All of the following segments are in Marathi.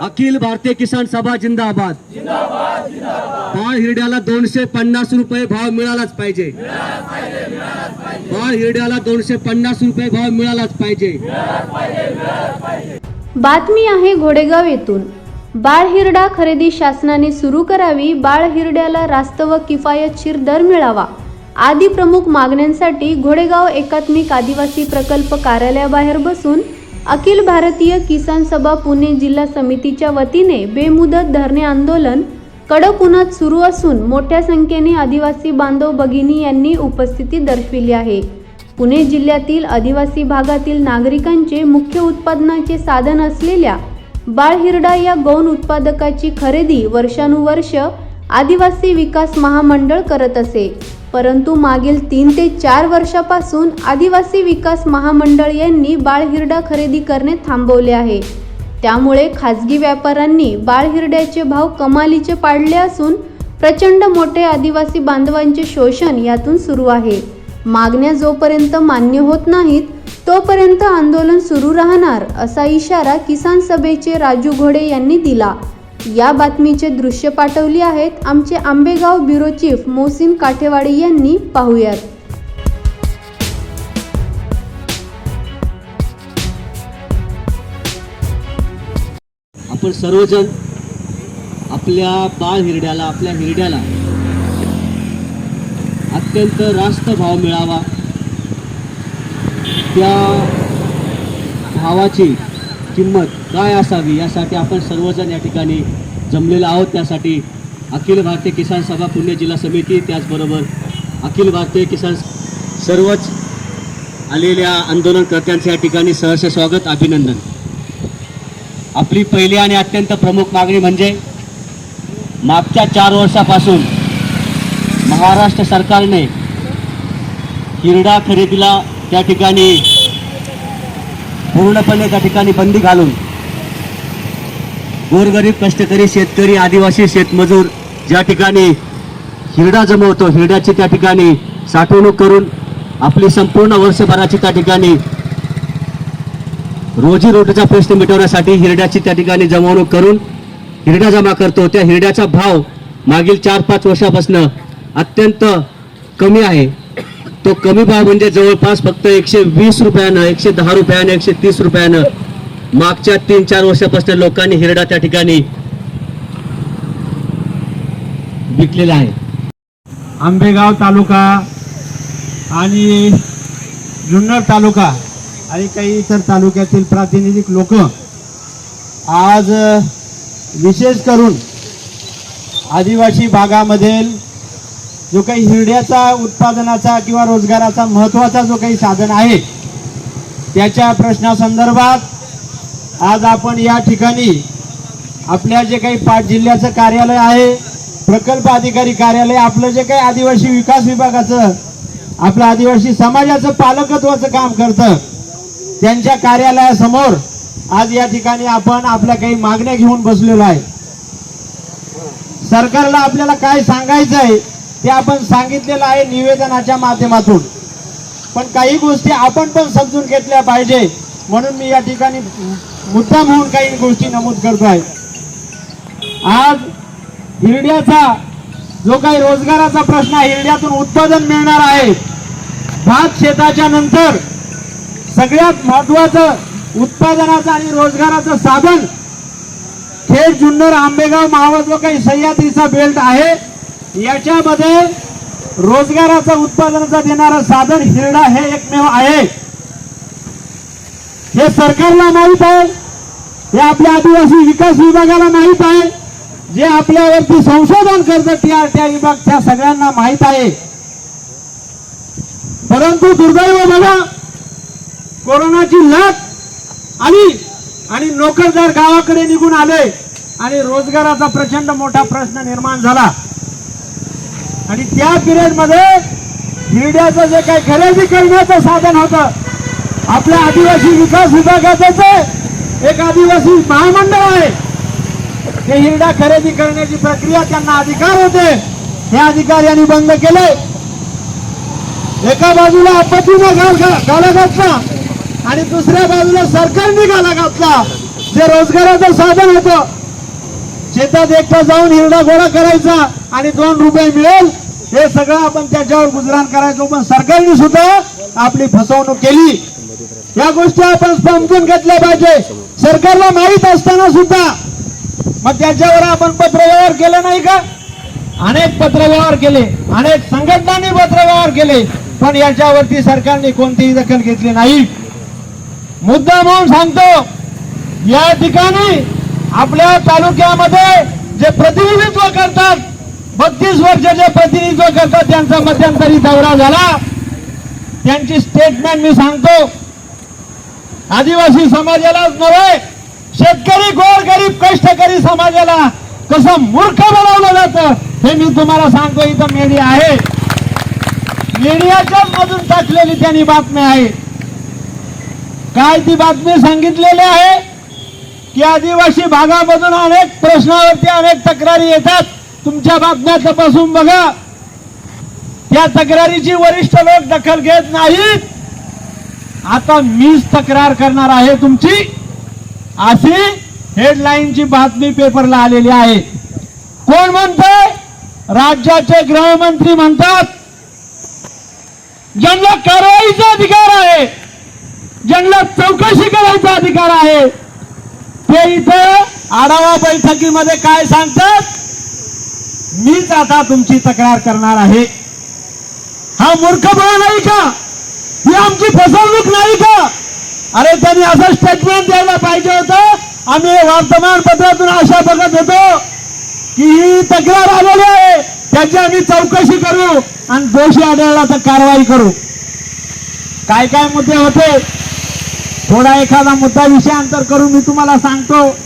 अखिल भारतीय किसान सभा जिंदाबाद. बाळ हिरड्याला दोनशे पन्नास रुपये भाव मिळालाच पाहिजे. बाळ हिरड्याला दोनशे पन्नास रुपये भाव मिळालाच पाहिजे. बातमी आहे घोडेगाव येथून. बाळ हिरडा खरेदी शासनाने सुरू करावी बाळ हिरड्याला रास्त व किफायतशीर दर मिळावा. आदी प्रमुख मागण्यांसाठी घोडेगाव एकात्मिक आदिवासी प्रकल्प कार्यालयाबाहेर बसून अखिल भारतीय किसान सभा पुणे जिल्हा समितीच्या वतीने बेमुदत धरणे आंदोलन कडक उन्हात सुरू असून मोठ्या संख्येने आदिवासी बांधव भगिनी यांनी उपस्थिती दर्शविली आहे. पुणे जिल्ह्यातील आदिवासी भागातील नागरिकांचे मुख्य उत्पादनाचे साधन असलेल्या बाळहिरडा या गौण उत्पादकाची खरेदी वर्षानुवर्ष आदिवासी विकास महामंडळ करत असे. परंतु मागील तीन ते चार वर्षापासून आदिवासी विकास महामंडळ यांनी बाळहिरडा खरेदी करणे थांबवले आहे. त्यामुळे खाजगी व्यापाऱ्यांनी बाळहिरड्याचे भाव कमालीचे पाडले असून प्रचंड मोठे आदिवासी बांधवांचे शोषण यातून सुरू आहे. मागण्या जोपर्यंत मान्य होत नाहीत तोपर्यंत आंदोलन सुरू राहणार असा इशारा किसान सभेचे राजू घोडे यांनी दिला. या बातमीचे दृश्य पाठवली आहेत आमचे आंबेगाव ब्युरो चीफ मोहसिन काठेवाडी यांनी. पाहूयात. आपण सर्वजण आपल्या बाळ हिरड्याला आपल्या हिरड्याला अत्यंत रास्त भाव मिळावा. त्या भावाची किंमत काय असावी यासाठी आपण सर्वजण या ठिकाणी जमलेलो आहोत. त्यासाठी अखिल भारतीय किसान सभा पुणे जिल्हा समिती त्याचबरोबर अखिल भारतीय किसान सर्वच आलेल्या आंदोलनकर्त्यांचे या ठिकाणी सहर्ष स्वागत अभिनंदन. आपली पहिली आणि अत्यंत प्रमुख मागणी म्हणजे मागच्या चार वर्षापासून महाराष्ट्र सरकारने हिरडा खरेदीला त्या ठिकाणी पूर्णपणे त्या ठिकाणी बंदी घालून गोरगरीब कष्टकरी शेतकरी आदिवासी शेतमजूर ज्या ठिकाणी हिरडा जमवतो हिरड्याची त्या ठिकाणी साठवणूक करून आपली संपूर्ण वर्षभराची त्या ठिकाणी रोजी रोटीचा प्रश्न मिटवण्यासाठी हिरड्याची त्या ठिकाणी जमवणूक करून हिरड्या जमा करतो. त्या हिरड्याचा भाव मागील चार पाच वर्षापासून अत्यंत कमी आहे. तो कमी भाव म्हणजे जवळपास फक्त एकशे वीस रुपयानं एकशे दहा रुपयानं एकशे तीस रुपयानं मागच्या तीन चार वर्षापासून लोकांनी हिरडा त्या ठिकाणी विकलेला आहे. आंबेगाव तालुका आणि जुन्नर तालुका आणि काही इतर तालुक्यातील प्रातिनिधिक लोक आज विशेष करून आदिवासी भागामधील जो काही हिरड्याचा उत्पादनाचा किंवा रोजगाराचा महत्त्वाचा जो काही साधन आहे त्याच्या प्रश्नासंदर्भात आज आपण या ठिकाणी आपल्या जे काही पाच जिल्ह्याचं कार्यालय आहे प्रकल्प अधिकारी कार्यालय आपलं जे काही आदिवासी विकास विभागाचं आपलं आदिवासी समाजाचं पालकत्वाचं काम करतं त्यांच्या कार्यालयासमोर आज या ठिकाणी आपण आपल्या काही मागण्या घेऊन बसलेलो आहे. सरकारला आपल्याला काय सांगायचं आहे ते आपण सांगितलेलं आहे निवेदनाच्या माध्यमातून. पण काही गोष्टी आपण पण समजून घेतल्या पाहिजे. म्हणून मी या ठिकाणी मुद्दा होऊन काही गोष्टी नमूद करतो आहे. आज हिरड्याचा जो काही रोजगाराचा प्रश्न आहे हिरड्यातून उत्पादन मिळणार आहे. भात शेताच्या नंतर सगळ्यात महत्वाचं उत्पादनाचं आणि रोजगाराचं साधन. खेड जुन्नर आंबेगाव मावळ जो काही सह्याद्रीचा बेल्ट आहे याच्यामध्ये रोजगाराचा उत्पादनाचा देणारं साधन हिरडा हे एकमेव आहे. हे सरकारला माहीत आहे. हे आपल्या आदिवासी विकास विभागाला माहीत आहे. जे आपल्यावरती संशोधन करतं आर टी विभाग त्या सगळ्यांना माहीत आहे. परंतु दुर्दैव बघा कोरोनाची लाट आली आणि नोकरदार गावाकडे निघून आले आणि रोजगाराचा प्रचंड मोठा प्रश्न निर्माण झाला. आणि त्या पिरियडमध्ये मध्ये जे काही खरेदी करण्याचं साधन होतं आपल्या आदिवासी विकास विभागाचं एक आदिवासी महामंडळ आहे. ते हिरडा खरेदी करण्याची प्रक्रिया त्यांना अधिकार होते. हे अधिकार यांनी बंद केले. एका बाजूला आपत्तीनं गाल गाला घातला आणि दुसऱ्या बाजूला सरकारने गाला घातला. जे रोजगाराचं साधन होतं शेतात एकटा जाऊन हिरडा गोळा करायचा आणि दोन रुपये मिळेल हे सगळं आपण त्याच्यावर गुजराण करायचो पण सरकारने सुद्धा आपली फसवणूक केली. या गोष्टी आपण समजून घेतल्या पाहिजे. सरकारला माहीत असताना सुद्धा. मग त्याच्यावर आपण पत्रव्यवहार केले नाही का? अनेक पत्रव्यवहार केले. अनेक संघटनांनी पत्रव्यवहार केले. पण याच्यावरती सरकारने कोणतीही दखल घेतली नाही. मुद्दा म्हणून सांगतो या ठिकाणी आपल्या तालुक्यामध्ये जे प्रतिनिधित्व करतात बत्तीस वर्षाचे प्रतिनिधित्व करतात त्यांचा मध्यंतरी दौरा झाला. त्यांची स्टेटमेंट मी सांगतो. आदिवासी समाजालाच नव्हे शेतकरी गोरगरीब कष्टकरी समाजाला कसं मूर्ख बनवलं जातं हे मी तुम्हाला सांगतो इथं मीडिया आहे. मीडियाच्याच मधून टाकलेली त्यांनी बातमी आहे. काय ती बातमी सांगितलेली आहे? की आदिवासी भागामधून अनेक प्रश्नावरती अनेक तक्रारी येतात. तुमच्या बातम्या तपासून बघा. त्या तक्रारीची वरिष्ठ लोक दखल घेत नाहीत. आता मीच तक्रार करणार आहे तुमची. अशी हेडलाईनची बातमी पेपरला आलेली आहे. कोण म्हणतंय? राज्याचे गृहमंत्री म्हणतात ज्यांना कारवाईचा अधिकार आहे. ज्यांना चौकशी करायचा अधिकार आहे. ते इथं आढावा बैठकीमध्ये काय सांगतात? मीच आता तुमची तक्रार करणार आहे. हा मूर्खपणा नाही का? ही आमची फसवणूक नाही का? अरे त्यांनी असं स्टेटमेंट द्यायला पाहिजे होतं. आम्ही वर्तमानपत्रातून आशा बघत होतो की ही तक्रार आलेली आहे. त्याची आम्ही चौकशी करू आणि दोषी आढळला तर कारवाई करू. काय काय मुद्दे होते? थोडा एखादा मुद्दा विषयांतर करून मी तुम्हाला सांगतो.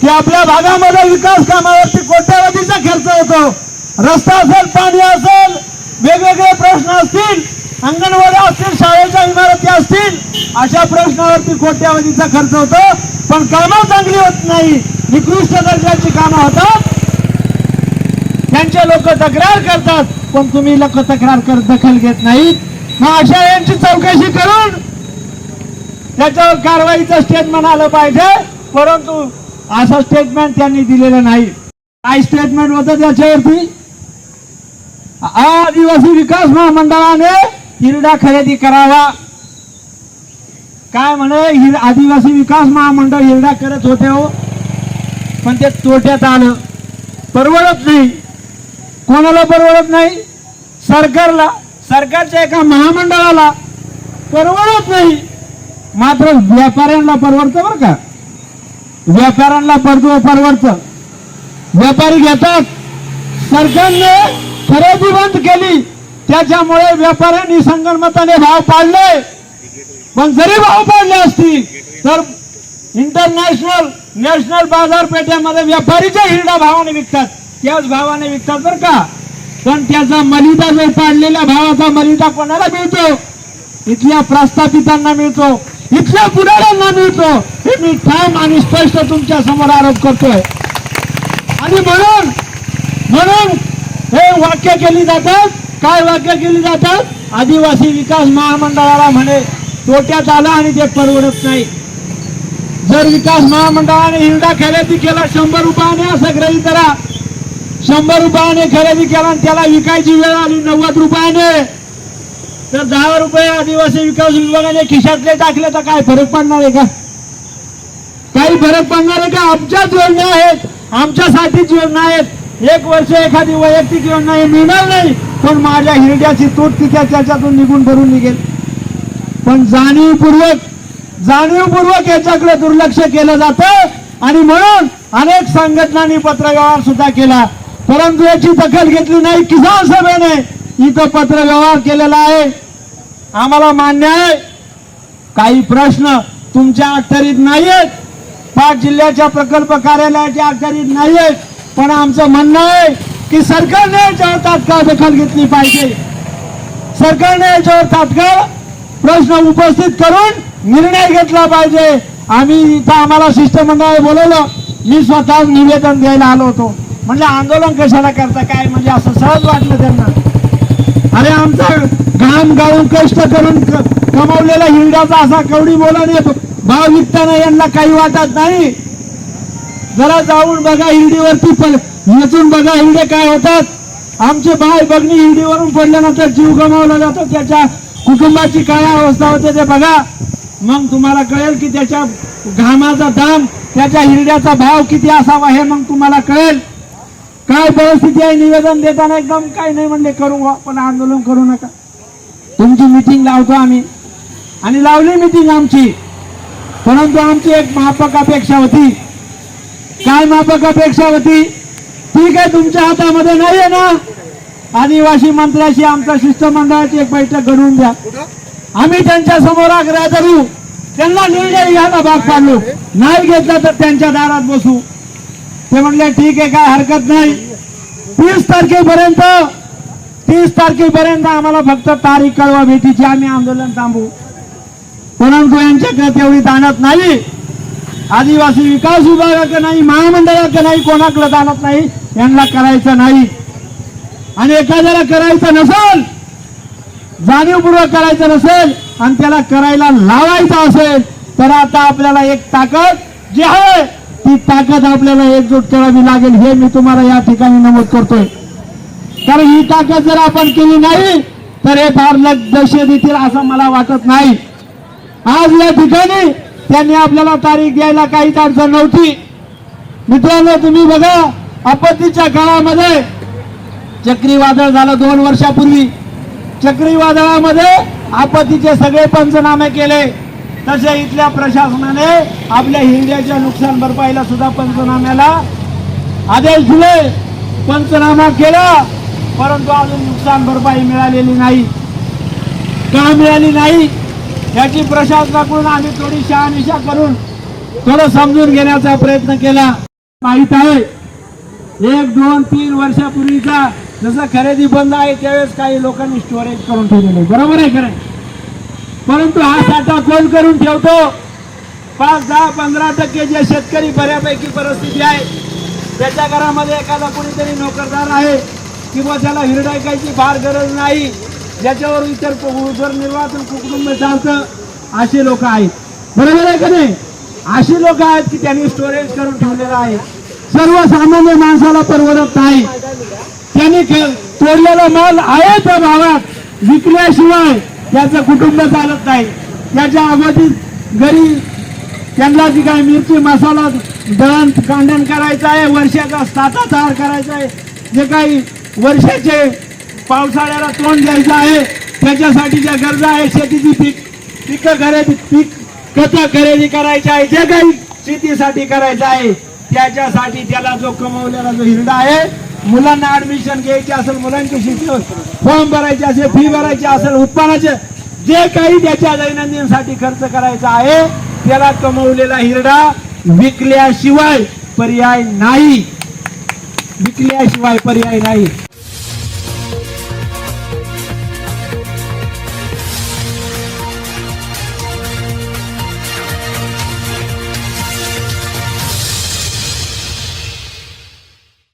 की आपल्या भागामध्ये विकास कामावरती कोट्यावधीचा खर्च होतो. रस्ता असेल पाणी असेल वेगवेगळे प्रश्न असतील अंगणवाड्या असतील शाळेच्या इमारती असतील अशा प्रश्नावरती कोट्यावधीचा खर्च होतो. पण कामं चांगली होत नाही. निकृष्ट दर्जाची कामं होतात. त्यांचे लोक तक्रार करतात पण तुम्ही लोक तक्रार कर दखल घेत नाहीत. मग अशा यांची चौकशी करून त्याच्यावर कारवाईचं स्टेटमेंट आलं पाहिजे. परंतु असं स्टेटमेंट त्यांनी दिलेलं नाही. काय स्टेटमेंट होतं त्याच्यावरती? आदिवासी विकास महामंडळाने हिरडा खरेदी करावा. काय म्हणे? आदिवासी विकास महामंडळ हिरडा करत होते हो. पण ते तोट्यात आलं. परवडत नाही. कोणाला परवडत नाही? सरकारला. सरकारच्या एका महामंडळाला. परवडत नाही. मात्र व्यापाऱ्यांना परवडतं बरं का? व्यापाऱ्यांना परतू परवडतं. व्यापारी घेतात. सरकारने खरेदी बंद केली. त्याच्यामुळे व्यापाऱ्यांनी संगणमताने भाव पाडले. पण जरी भाव पाडले असतील तर इंटरनॅशनल नॅशनल बाजारपेठेमध्ये व्यापारीच्या हिरडा भावाने विकतात. त्याच भावाने विकतात बरं का. पण त्याचा मलिदा जो पाडलेल्या भावाचा मलिदा कोणाला मिळतो? इथल्या प्रस्थापितांना मिळतो. इथल्या पुढाऱ्यांना मिळतो हे मी ठाम आणि स्पष्ट तुमच्यासमोर आरोप करतोय. आणि म्हणून म्हणून हे वाक्य केली जातात. काय वाक्य केली जातात? आदिवासी विकास महामंडळाला म्हणे तोट्यात आला आणि ते परवडत नाही. जर विकास महामंडळाने हिरडा खरेदी केला शंभर रुपयाने असं ग्रही करा. शंभर रुपयाने खरेदी केला आणि त्याला विकायची वेळ आली नव्वद रुपयाने. तर दहा रुपये आदिवासी विकास विभागाने खिशातले टाकले तर काय फरक पडणार आहे का? काही फरक पडणार आहे का? आमच्याच योजना आहेत आमच्यासाठीच योजना आहेत. एक वर्ष एखादी वैयक्तिक योजना हे मिळणार नाही पण माझ्या हिरड्याची तूट तिच्या त्याच्यातून निघून भरून निघेल. पण जाणीवपूर्वक जाणीवपूर्वक याच्याकडे दुर्लक्ष केलं जातं आणि म्हणून अनेक संघटनांनी पत्रव्यवहार सुद्धा केला. परंतु याची दखल घेतली नाही किसान सभेने. इथं पत्रव्यवहार केलेला आहे. आम्हाला मान्य आहे. काही प्रश्न तुमच्या अखत्यारीत नाहीयेत. पाच जिल्ह्याच्या प्रकल्प कार्यालयाच्या अखत्यारीत नाहीयेत. पण आमचं म्हणणं आहे की सरकारने याच्यावर तात्काळ दखल घेतली पाहिजे. सरकारने याच्यावर तात्काळ प्रश्न उपस्थित करून निर्णय घेतला पाहिजे. आम्ही इथं आम्हाला शिष्टमंडळाने बोलवलं. मी स्वतः निवेदन द्यायला आलो होतो. म्हणजे आंदोलन कशाला करता? काय? म्हणजे असं सहज वाटलं त्यांना. अरे आमचा घाम गाळून कष्ट करून कमावलेला हिरड्याचा असा कवडी बोलाने भाव विकताना यांना काही वाटत नाही. जरा जाऊन बघा हिरडीवरती पण बघा हिरडे काय होतात. आमचे बाय बघणी हिरडीवरून पडल्यानंतर जीव गमावला जातो. त्याच्या कुटुंबाची काय अवस्था होते ते बघा. मग तुम्हाला कळेल की त्याच्या घामाचा दाम त्याच्या हिरड्याचा भाव किती असावा हे मग तुम्हाला कळेल. काय परिस्थिती आहे? निवेदन देताना एकदम काय नाही म्हणले करू आपण आंदोलन करू नका. तुमची मिटिंग लावतो आम्ही. आणि लावली मिटिंग आमची. परंतु आमची एक मापक अपेक्षा होती. काय मापक अपेक्षा होती? ठीक आहे तुमच्या हातामध्ये नाहीये ना? आदिवासी मंत्र्याशी आमच्या शिष्टमंडळाची एक बैठक घडवून द्या. आम्ही त्यांच्यासमोर आग्रह धरू. त्यांना निर्णय घ्यायला भाग पाडलो. नाही घेतला तर त्यांच्या दारात बसू. ते म्हणले ठीक आहे काय हरकत नाही. तीस तारखेपर्यंत तीस तारखेपर्यंत आम्हाला फक्त तारीख कळवा भेटीची आम्ही आंदोलन थांबू परंतु यांच्याकडे तेवढी दानत नाही. आदिवासी विकास विभागाकडे नाही महामंडळाकडे नाही कोणाकडे दानत नाही यांना करायचं नाही. आणि एखाद्याला करायचं नसेल जाणीवपूर्वक करायचं नसेल आणि त्याला करायला लावायचं असेल तर आता आपल्याला एक ताकद जी आहे ती ताकद आपल्याला एकजूट करावी लागेल हे मी तुम्हाला या ठिकाणी नमूद करतोय. कारण ही ताकद जर आपण केली नाही तर हे फार दशे देतील असं मला वाटत नाही. आज या ठिकाणी त्यांनी आपल्याला तारीख द्यायला काहीच अडचण नव्हती. मित्रांनो तुम्ही बघा आपत्तीच्या काळामध्ये चक्रीवादळ झालं दोन वर्षापूर्वी. चक्रीवादळामध्ये आपत्तीचे सगळे पंचनामे केले. तसे इथल्या प्रशासनाने आपल्या हिंड्याच्या नुकसान भरपाईला सुद्धा पंचनाम्याला आदेश दिले. पंचनामा केला परंतु अजून नुकसान भरपाई मिळालेली नाही. का मिळाली नाही? याची प्रशासनाकडून आम्ही थोडी शहानिशा करून थोडं समजून घेण्याचा प्रयत्न केला. माहीत आहे एक दोन तीन वर्षापूर्वीचा जसं खरेदी बंद आहे त्यावेळेस काही लोकांनी स्टोरेज करून ठेवलेले बरोबर आहे खरं परंतु हा साठा कोण करून ठेवतो? पाच दहा पंधरा टक्के जे शेतकरी बऱ्यापैकी परिस्थिती आहे त्याच्या घरामध्ये एखादा कोणीतरी नोकरदार आहे किंवा त्याला हिरडायकायची फार गरज नाही ज्याच्यावर इतर उदरनिर्वाहातून कुटुंब चालतं असे लोक आहेत. बरोबर आहे का नाही? अशी लोक आहेत की त्यांनी स्टोरेज करून ठेवलेलं आहे. सर्वसामान्य माणसाला परवडत नाही. त्यांनी तोडलेला माल आहे त्या भावात विकल्याशिवाय त्याचं कुटुंब चालत नाही. त्याच्या अगोदर घरी त्यांना जी काही मिरची मसाला दळण कांडण करायचं आहे वर्षाचा साता तयार करायचा आहे. जे काही वर्षाचे पावसाळ्याला तोंड द्यायचं आहे त्याच्यासाठी ज्या गरजा आहे शेतीची पीक पिकं खरेदी पीक खतं खरेदी करायची आहे जे काही शेतीसाठी करायचं आहे त्याच्यासाठी त्याला जो कमवलेला जो हिरडा आहे मुलांना ऍडमिशन घ्यायची असेल मुलांची शिक्षण फॉर्म भरायचे असेल फी भरायची असेल उत्पन्नाचे जे काही त्याच्या दैनंदिनसाठी खर्च करायचा आहे त्याला कमवलेला हिरडा विकल्याशिवाय पर्याय नाही. विकल्याशिवाय पर्याय नाही.